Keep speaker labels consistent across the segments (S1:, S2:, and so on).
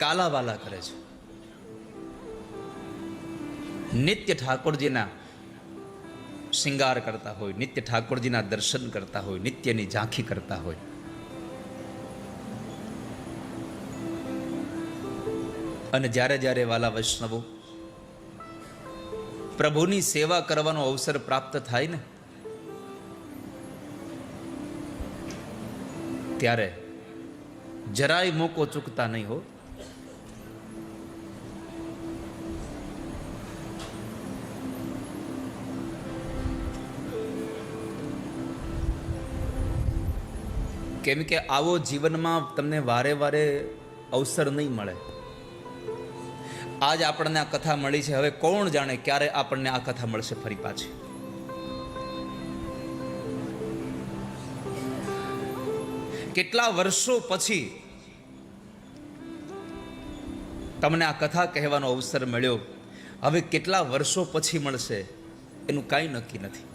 S1: કાલાવાલા કરે છે. નિત્ય ઠાકોરજીના શિંગાર કરતા હોય, નિત્ય ઠાકોરજીના દર્શન કરતા હોય, નિત્યની ઝાંખી કરતા હોય. અને જ્યારે જ્યારે વાલા વૈષ્ણવો પ્રભુની સેવા કરવાનો અવસર પ્રાપ્ત થાય ને, ત્યારે જરાય મોકો ચૂકતા નહીં હો. કેમ કે આવો જીવનમાં તમને વારે વારે અવસર નહીં મળે. આજ આપણને આ કથા મળી છે. હવે કોણ જાણે ક્યારે આપણને આ કથા મળશે ફરી પાછી? કેટલા વર્ષો પછી તમને આ કથા કહેવાનો અવસર મળ્યો. હવે કેટલા વર્ષો પછી મળશે, એનું કાંઈ નક્કી નથી.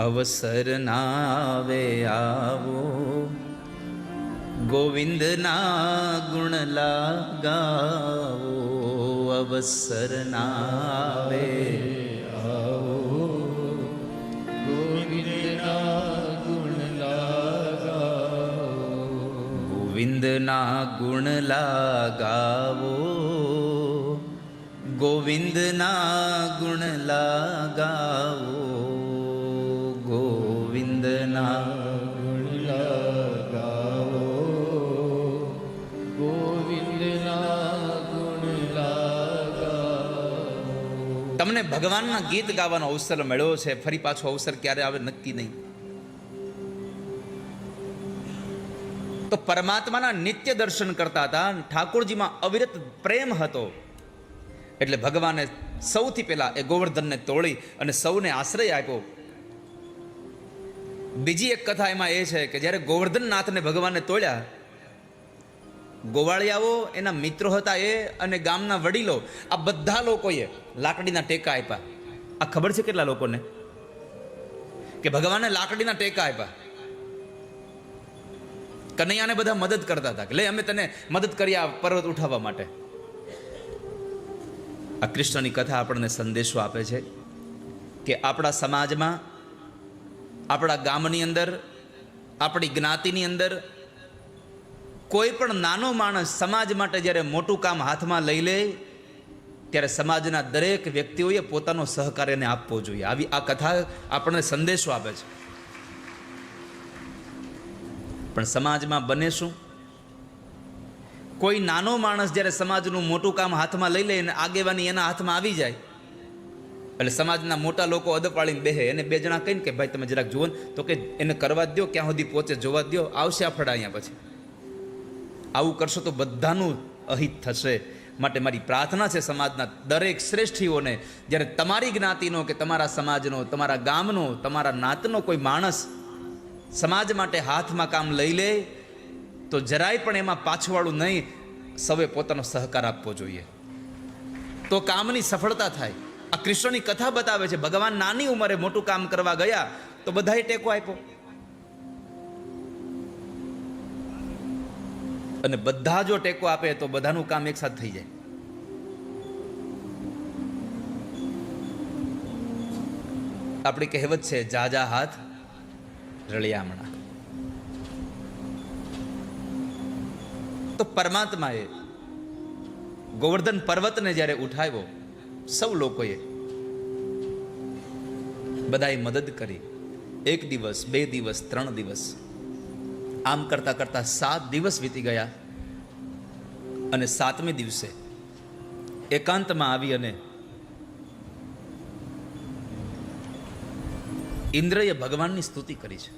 S1: અવસર ના આવે. ગોવિંદના ગુણ લાગાવો. અવસર ના આવે. ગોવિંદના ગુણ લાગાવો. ગોવિંદના ગુણ લાગાવો. ગોવિંદના તમને ભગવાનના ગીત ગાવાનો અવસર મળ્યો છે? ફરી પાછો અવસર ક્યારે આવે નક્કી નહીં. તો પરમાત્માના નિત્ય દર્શન કરતા હતા ઠાકોરજીમાં અવિરત પ્રેમ હતો. એટલે ભગવાને સૌથી પહેલા એ ગોવર્ધનને તોડી અને સૌને આશ્રય આપ્યો. બીજી એક કથા એમાં એ છે કે જ્યારે ગોવર્ધનનાથને ભગવાને તોડ્યા, ગોવાળિયાઓ એના મિત્રો હતા એ અને ગામના વડીલો, આ બધા લોકોએ લાકડીના ટેકા આપ્યા. આ ખબર છે કેટલા લોકોને? કે ભગવાને લાકડીના ટેકા આપ્યા. કનૈયાને બધા મદદ કરતા હતા કે લે, અમે તને મદદ કરી આ પર્વત ઉઠાવવા માટે. આ કૃષ્ણની કથા આપણને સંદેશો આપે છે કે આપણા સમાજમાં આપણા ગામની અંદર, આપણી જ્ઞાતિની અંદર, કોઈ પણ નાનો માણસ સમાજ માટે જ્યારે મોટું કામ હાથમાં લઈ લે, ત્યારે સમાજના દરેક વ્યક્તિઓએ પોતાનો સહકાર એને આપવો જોઈએ. આવી આ કથા આપણને સંદેશો આપે છે. પણ સમાજમાં બને શું? કોઈ નાનો માણસ જ્યારે સમાજનું મોટું કામ હાથમાં લઈ લે અને આગેવાની એના હાથમાં આવી જાય એટલે સમાજના મોટા લોકો અદપાળીને બેહે. એને બે જણા કહીને કે, ભાઈ, તમે જરાક જુઓ તો કે, એને કરવા દો ક્યાં સુધી પહોંચે જોવા દો આવશે આ ફળ અહીંયા પછી. આવું કરશો તો બધાનું અહિત થશે. માટે મારી પ્રાર્થના છે સમાજના દરેક શ્રેષ્ઠીઓને, જ્યારે તમારી જ્ઞાતિનો કે તમારા સમાજનો, તમારા ગામનો, તમારા નાતનો કોઈ માણસ સમાજ માટે હાથમાં કામ લઈ લે, તો જરાય પણ એમાં પાછવાળું નહીં, સૌએ પોતાનો સહકાર આપવો જોઈએ. તો કામની સફળતા થાય. આ કૃષ્ણની કથા બતાવે છે. ભગવાન નાની ઉંમરે મોટું કામ કરવા ગયા તો બધાએ ટેકો આપ્યો. અને બધા જો ટેકો આપે તો બધાનું કામ એકસાથ થઈ જાય. આપણી કહેવત છે જાજા હાથ રળિયામણા તો પરમાત્માએ ગોવર્ધન પર્વતને જ્યારે ઉઠાવ્યો સૌ લોકોએ બધાએ મદદ કરી. એક દિવસ, બે દિવસ, ત્રણ દિવસ. આમ કરતા કરતા સાત દિવસ વીતી ગયા અને સાતમે દિવસે એકાંતમાં આવી અને ઇન્દ્રએ ભગવાનની સ્તુતિ કરી છે.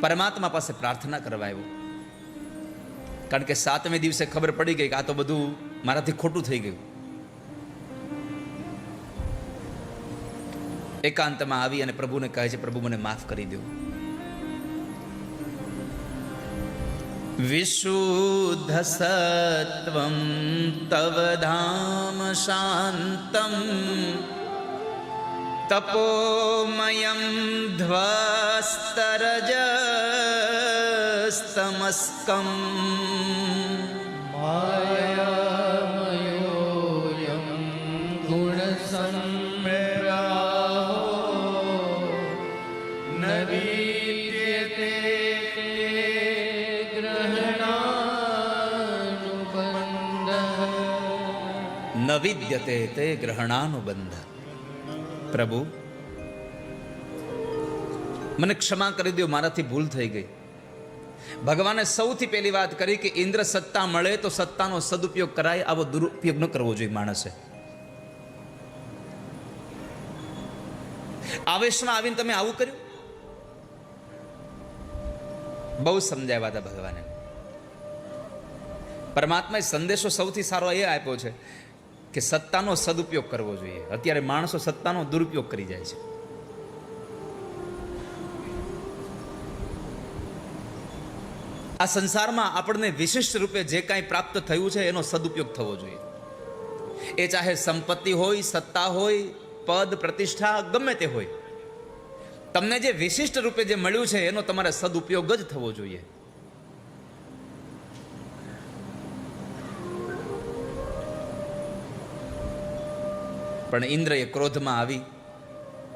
S1: પરમાત્મા પાસે પ્રાર્થના કરવા આવ્યો. કારણ કે સાતમે દિવસે ખબર પડી ગઈ કે આ તો બધું મારાથી ખોટું થઈ ગયું. એકાંતમાં આવી અને પ્રભુને કહે છે, પ્રભુ, મને માફ કરી દો. વિશુદ્ધ સત્વમ
S2: તવ ધામ શાંતમ તપોમયમ ધ્વસ્તરજસ્તમસ્કમ.
S1: માયા વિદ્યતે તે ગ્રહણાનુબંધ પ્રભુ મને ક્ષમા કરી દો મારાથી ભૂલ થઈ ગઈ. ભગવાને સૌથી પહેલી વાત કરી કે ઇન્દ્ર સત્તા મળે તો સત્તાનો સદુપયોગ કરાય, આવો દુરુપયોગ ન કરવો જોઈએ માણસે. આવેશમાં આવીને તમે આવું કર્યું? બહુ સમજાવ્યા હતા ભગવાને. પરમાત્માએ સંદેશો સૌથી સારો એ આપ્યો છે કે સત્તાનો સદુપયોગ કરવો જોઈએ. અત્યારે માણસો સત્તાનો દુરુપયોગ કરી જાય છે. આ સંસારમાં આપણને વિશિષ્ટ રૂપે જે કાંઈ પ્રાપ્ત થયું છે, એનો સદુપયોગ થવો જોઈએ. એ ચાહે સંપત્તિ હોય, સત્તા હોય, પદ, પ્રતિષ્ઠા, ગમે તે હોય. તમને જે વિશિષ્ટ રૂપે જે મળ્યું છે, એનો તમારે સદુપયોગ જ થવો જોઈએ. પણ ઇન્દ્રએ ક્રોધમાં આવી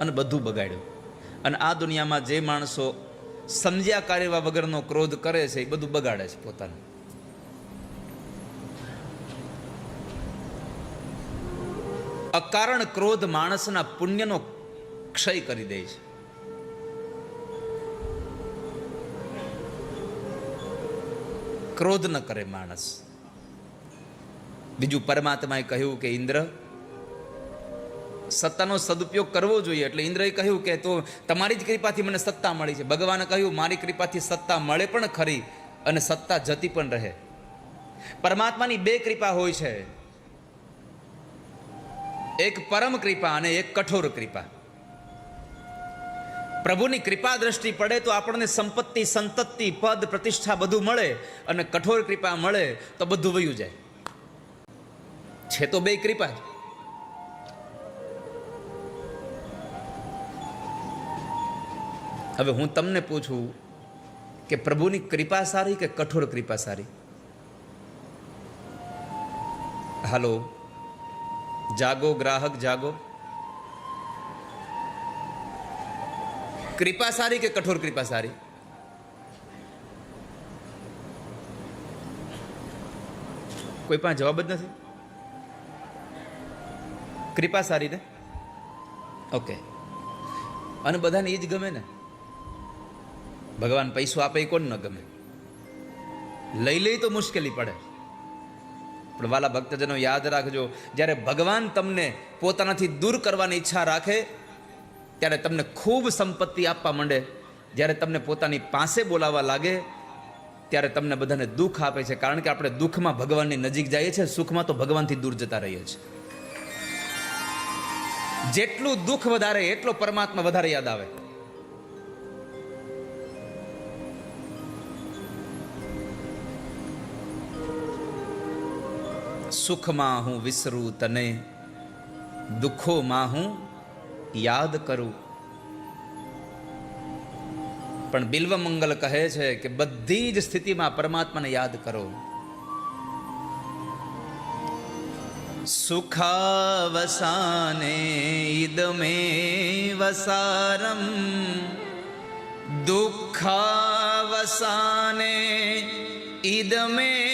S1: અને બધું બગાડ્યું. અને આ દુનિયામાં જે માણસો સમજ્યા કાર્યવા વગરનો ક્રોધ કરે છે, એ બધું બગાડે છે પોતાનું. અકારણ ક્રોધ માણસના પુણ્યનો ક્ષય કરી દે છે. ક્રોધ ન કરે માણસ. બીજું પરમાત્માએ કહ્યું કે, ઇન્દ્ર સત્તાનો સદુપયોગ કરવો જોઈએ. એટલે ઇન્દ્રએ કહ્યું કે તો તમારી જ કૃપાથી મને સત્તા મળી છે. ભગવાને કહ્યું, મારી કૃપાથી સત્તા મળે પણ ખરી અને સત્તા જતી પણ રહે. પરમાત્માની બે કૃપા હોય છે. એક પરમ કૃપા અને એક કઠોર કૃપા. પ્રભુની કૃપા દ્રષ્ટિ પડે તો આપણને સંપત્તિ, સંતતિ, પદ, પ્રતિષ્ઠા બધું મળે અને કઠોર કૃપા મળે તો બધું વયું જાય. છે તો બે કૃપા હવે હું તમને પૂછું કે પ્રભુની કૃપા સારી કે કઠોર કૃપા સારી? હાલો, જાગો ગ્રાહક, જાગો. કૃપા સારી કે કઠોર કૃપા સારી? કોઈ પણ જવાબ જ નથી? કૃપા સારી ને? ઓકે. અને બધાને એ જ ગમે ને? ભગવાન પૈસો આપે કોણ ન ગમે? લઈ લઈ તો મુશ્કેલી પડે. પણ વાલા ભક્તજનો યાદ રાખજો, જ્યારે ભગવાન તમને પોતાનાથી દૂર કરવાની ઈચ્છા રાખે, ત્યારે તમને ખૂબ સંપત્તિ આપવા માંડે. જ્યારે તમને પોતાની પાસે બોલાવવા લાગે, ત્યારે તમને બધાને દુઃખ આપે છે. કારણ કે આપણે દુઃખમાં ભગવાનની નજીક જઈએ છીએ, સુખમાં તો ભગવાનથી દૂર જતા રહીએ છીએ. જેટલું દુઃખ વધારે, એટલો પરમાત્મા વધારે યાદ આવે. સુખમાં હું વિસરું તને, દુઃખોમાં હું યાદ કરું. પણ બિલ્વ મંગલ કહે છે કે બધી જ સ્થિતિમાં પરમાત્માને યાદ કરો. સુખાવસાને ઇદમે વસારમ, દુઃખાવસાને ઈદમે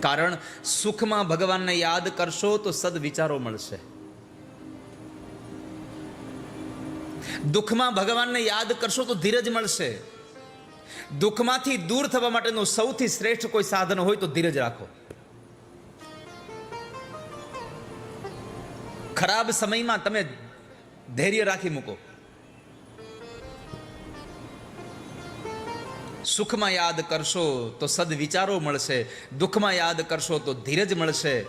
S1: કારણ સુખમાં ભગવાનને યાદ કરશો તો સદ વિચારો મળશે. દુઃખમાં ભગવાનને યાદ કરશો તો ધીરજ મળશે. દુઃખમાંથી દૂર થવા માટેનું સૌથી શ્રેષ્ઠ કોઈ સાધન હોય તો ધીરજ રાખો. ખરાબ સમયમાં તમે ધૈર્ય રાખી મૂકો. સુખમાં યાદ કરશો તો સદવિચારો મળશે. દુઃખમાં યાદ કરશો તો ધીરજ મળશે.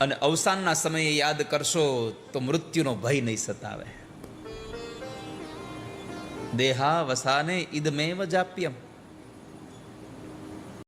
S1: અને અવસાનના સમયે યાદ કરશો તો મૃત્યુનો ભય નહીં સતાવે. દેહા વસાને ઈદમેવ જાપ્યમ.